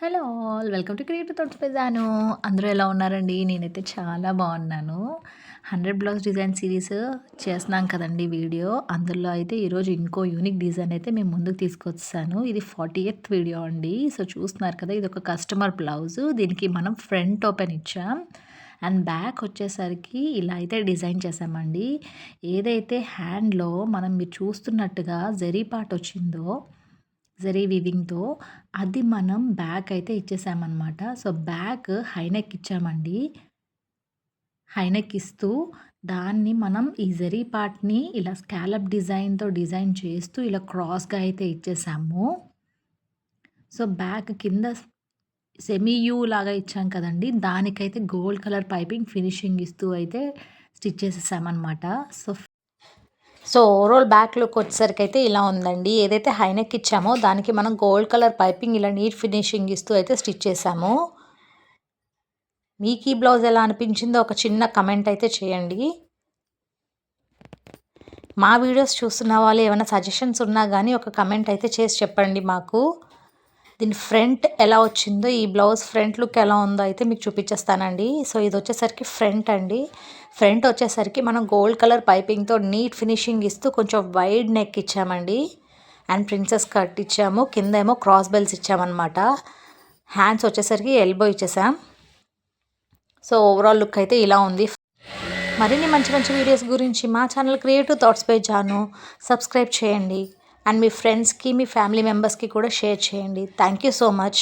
Hello all. Welcome to creative thoughts పెజాను అందరూ ఎలా ఉన్నారండి? నేనైతే చాలా బాగున్నాను. హండ్రెడ్ బ్లౌజ్ డిజైన్ సిరీస్ చేస్తున్నాం కదండి వీడియో. అందులో అయితే ఈరోజు ఇంకో యూనిక్ డిజైన్ అయితే మేము ముందుకు తీసుకొచ్చాను. ఇది ఫార్టీ ఎయిత్ వీడియో అండి. సో చూస్తున్నారు కదా ఇది ఒక కస్టమర్ బ్లౌజ్. దీనికి మనం ఫ్రంట్ ఓపెన్ ఇచ్చాం. అండ్ బ్యాక్ వచ్చేసరికి ఇలా అయితే డిజైన్ చేసామండి ఏదైతే హ్యాండ్లో మనం మీరు చూస్తున్నట్టుగా జరీ పార్ట్ వచ్చిందో జరీ వివింగ్తో అది మనం బ్యాక్ అయితే ఇచ్చేసామన్నమాట. సో బ్యాక్ హైనెక్ ఇచ్చామండి. హైనెక్ ఇస్తూ దాన్ని మనం ఈ జరీ పార్ట్ని ఇలా స్కాలప్ డిజైన్తో డిజైన్ చేస్తూ ఇలా క్రాస్గా అయితే ఇచ్చేసాము. సో బ్యాక్ కింద సెమీ యూ లాగా ఇచ్చాం కదండి. దానికైతే గోల్డ్ కలర్ పైపింగ్ ఫినిషింగ్ ఇస్తూ అయితే stitch చేసేసామన్నమాట. So so overall back look వచ్చేసరికి అయితే ఇలా ఉందండి. ఏదైతే హైనెక్ ఇచ్చామో దానికి మనం గోల్డ్ కలర్ పైపింగ్ ఇలా నీట్ ఫినిషింగ్ ఇస్తూ అయితే స్టిచ్ చేసాము మీకు ఈ బ్లౌజ్ ఎలా అనిపించిందో ఒక చిన్న కమెంట్ అయితే చేయండి. మా వీడియోస్ చూస్తున్న వాళ్ళు ఏమైనా సజెషన్స్ ఉన్నా కానీ ఒక కమెంట్ అయితే చేసి చెప్పండి మాకు. దీని ఫ్రంట్ ఎలా వచ్చిందో ఈ బ్లౌజ్ ఫ్రంట్ లుక్ ఎలా ఉందో అయితే మీకు చూపించేస్తానండి. సో ఇది వచ్చేసరికి ఫ్రంట్ అండి. ఫ్రంట్ వచ్చేసరికి మనం గోల్డ్ కలర్ పైపింగ్తో నీట్ ఫినిషింగ్ ఇస్తూ కొంచెం వైడ్ నెక్ ఇచ్చామండి. అండ్ ప్రిన్సెస్ కట్ ఇచ్చాము. కింద ఏమో క్రాస్ బెల్స్ ఇచ్చామన్నమాట. హ్యాండ్స్ వచ్చేసరికి ఎల్బో ఇచ్చేసాం. సో ఓవరాల్ లుక్ అయితే ఇలా ఉంది. మరిన్ని మంచి మంచి వీడియోస్ గురించి మా channel creative thoughts page Janu subscribe చేయండి. అండ్ మీ ఫ్రెండ్స్కి మీ ఫ్యామిలీ మెంబర్స్కి కూడా షేర్ చేయండి. Thank you so much.